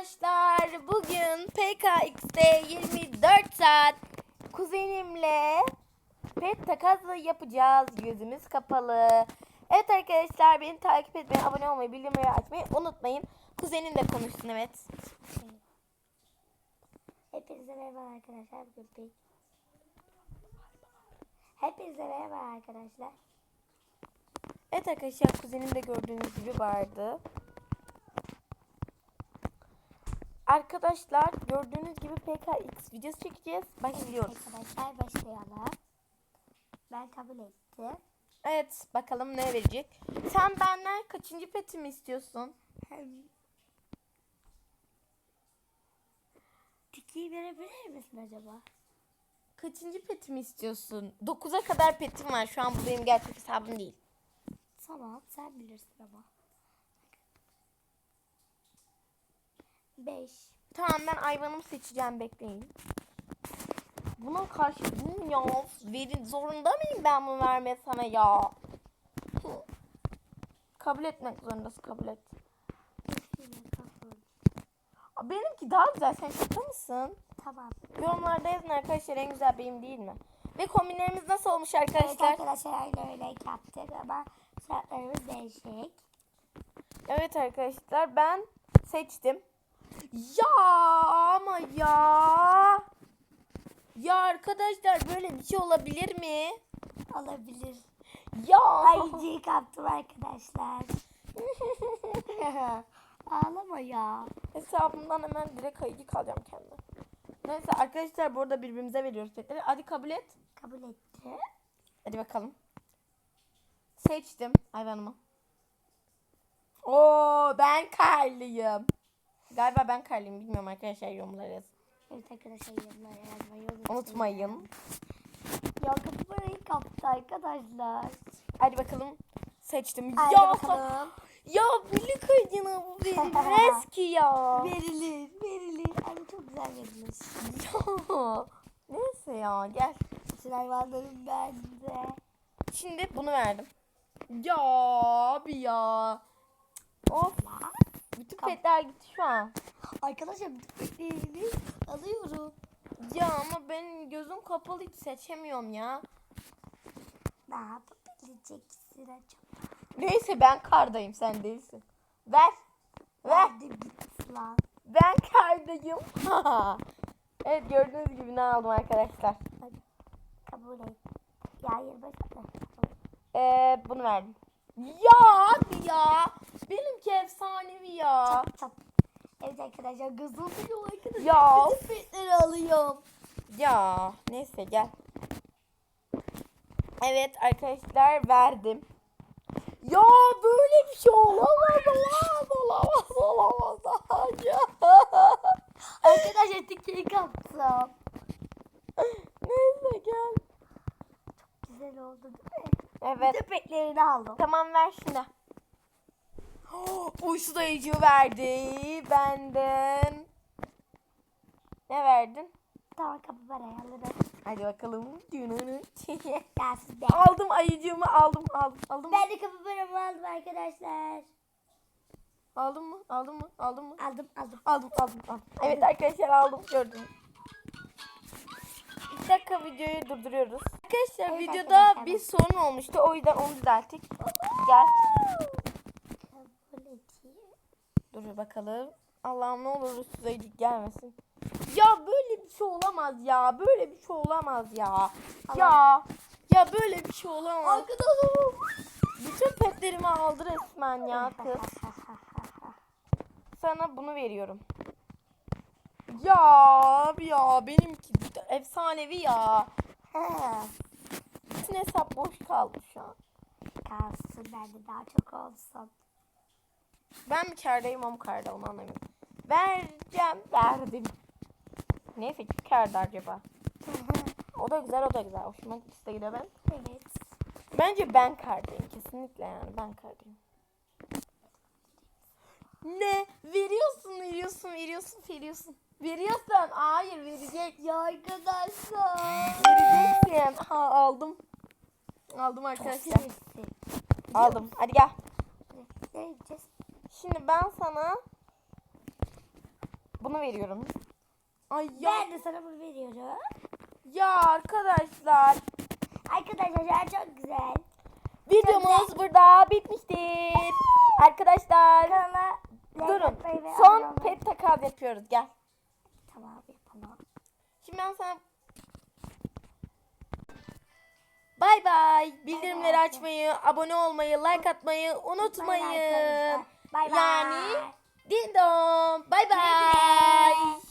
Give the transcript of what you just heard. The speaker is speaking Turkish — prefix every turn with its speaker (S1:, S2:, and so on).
S1: arkadaşlar. Bugün PKX'de 24 saat kuzenimle pet takası yapacağız. Yüzümüz kapalı. Evet arkadaşlar beni takip etmeyi, abone olmayı, bildirimleri açmayı unutmayın. Kuzenim de konuşsun evet.
S2: Hepinize merhaba arkadaşlar. Bugün. Hepinize merhaba arkadaşlar.
S1: Evet arkadaşlar kuzenim de gördüğünüz gibi vardı. Arkadaşlar gördüğünüz gibi PKX videosu çekeceğiz. Başlıyoruz.
S2: Arkadaşlar başlayalım. Ben kabul ettim.
S1: Evet bakalım ne verecek. Sen benden kaçıncı petimi istiyorsun?
S2: Tikiyi verebilir misin acaba?
S1: Kaçıncı petimi istiyorsun? 9'a kadar petim var. Şu an bu benim gerçek hesabım değil.
S2: Tamam sen bilirsin ama. 5.
S1: Tamam ben hayvanımı seçeceğim bekleyin. Buna karşı Hı, ya verin zorunda mıyım ben bunu vermeye sana ya? Kabul etmek zorundasın kabul et. Benimki daha güzel sen şaka mısın?
S2: Tamam.
S1: Yorumlarda yazın arkadaşlar en güzel benim değil mi? Ve kombinlerimiz nasıl olmuş
S2: Evet
S1: arkadaşlar?
S2: arkadaşlar aynı öyle yaptık ama şartlarımız değişik.
S1: Evet arkadaşlar ben seçtim. Ya ama ya. Ya arkadaşlar böyle bir şey olabilir mi?
S2: Olabilir.
S1: Ya.
S2: Ayıcıyı kaptım arkadaşlar. Ağlama ya.
S1: Hesabımdan hemen direkt ayıcı kalacağım kendime. Neyse arkadaşlar burada birbirimize veriyoruz petleri. Hadi kabul et.
S2: Kabul etti.
S1: Hadi bakalım. Seçtim hayvanımı. Oo ben karlıyım. Galiba ben karlıyım bilmiyorum arkadaşlar yorumlara yazın.
S2: Evet arkadaşlar yorumlara yazmayı unutmayın.
S1: Unutmayın.
S2: Ya kapıyı kaptı arkadaşlar.
S1: Hadi bakalım. Seçtim.
S2: Hadi
S1: ya
S2: bakalım.
S1: ya birlik ayıcına bu verilmez ki ya.
S2: Verilir, verilir. Ay çok güzel verilmiş.
S1: ya. Neyse ya gel.
S2: Bütün hayvanlarım bende.
S1: Şimdi bunu verdim. Ya abi ya. Of. Bütün petler gitti şu an.
S2: Arkadaşlar bütün petlerini alıyorum.
S1: Ya ama benim gözüm kapalı hiç seçemiyorum ya.
S2: Ne yapabileceksin acaba?
S1: Neyse ben kardayım sen değilsin. Ver. Ver.
S2: Verdim git lan.
S1: Ben kardayım. evet gördüğünüz gibi ne aldım arkadaşlar.
S2: Kabul et. Ya yılbaşı.
S1: Ee, bunu verdim. Ya. Efsanevi ya.
S2: Çap çap. Evet arkadaşlar gızılıyor arkadaşlar.
S1: Ya.
S2: Petleri alıyorum.
S1: Ya neyse gel. Evet arkadaşlar verdim. Ya böyle bir şey olamaz olamaz olamaz olamaz. Ya.
S2: Arkadaşlar tikeyi kaptım.
S1: neyse gel.
S2: Güzel oldu değil mi?
S1: Evet.
S2: Bütün petlerini aldım.
S1: Tamam ver şimdi. Uçlayıcı verdi benden. Ne verdin?
S2: Tamam kapı parayı alırım.
S1: Hadi bakalım.
S2: Gelsin
S1: aldım ayıcığımı aldım aldım aldım.
S2: Ben de kapı paramı aldım arkadaşlar.
S1: Aldın mı? Aldın mı? Aldın mı?
S2: Aldım aldım.
S1: Aldım aldım aldım. Evet arkadaşlar aldım gördüm. Bir dakika videoyu durduruyoruz. Arkadaşlar
S2: Evet
S1: videoda
S2: arkadaşlar.
S1: bir sorun olmuştu. O yüzden onu düzelttik. Gel. Dur bakalım. Allah'ım ne olur ayıcık gelmesin. Ya böyle bir şey olamaz ya. Böyle bir şey olamaz ya. Ya. Ya böyle bir şey olamaz.
S2: Arkadaşlar.
S1: Bütün petlerimi aldı resmen ya kız. Sana bunu veriyorum. Ya ya benimki efsanevi ya. Bütün hesap boş kaldı şu an.
S2: Kalsın bende daha çok olsun.
S1: Ben mi kardayım o mu karda onu anlamıyorum. Vereceğim verdim. Neyse kim karda acaba? O da güzel o da güzel. Hoşuma gitti de gidiyor ben.
S2: evet.
S1: Bence ben kardayım kesinlikle yani ben kardayım. Ne? Veriyorsun, veriyorsun, veriyorsun, veriyorsun. Veriyorsun. Hayır, verecek.
S2: Ya arkadaşlar.
S1: Vereceksin. Ha, aldım. Aldım arkadaşlar. Aldım. Hadi gel.
S2: Ne yapacağız?
S1: Şimdi ben sana sana veriyorum. Ay ya.
S2: Ben de sana bunu veriyorum.
S1: Ya arkadaşlar.
S2: Arkadaşlar çok güzel.
S1: Videomuz burada bitmiştir. Arkadaşlar.
S2: Kanala
S1: Durun. Son pet takas yapıyoruz. Gel.
S2: Tamam yapalım.
S1: Şimdi ben sana Bay bay. Bildirimleri açmayı, abone olmayı, like atmayı unutmayın.
S2: Bay bay.
S1: Yani din dong. Bay bay.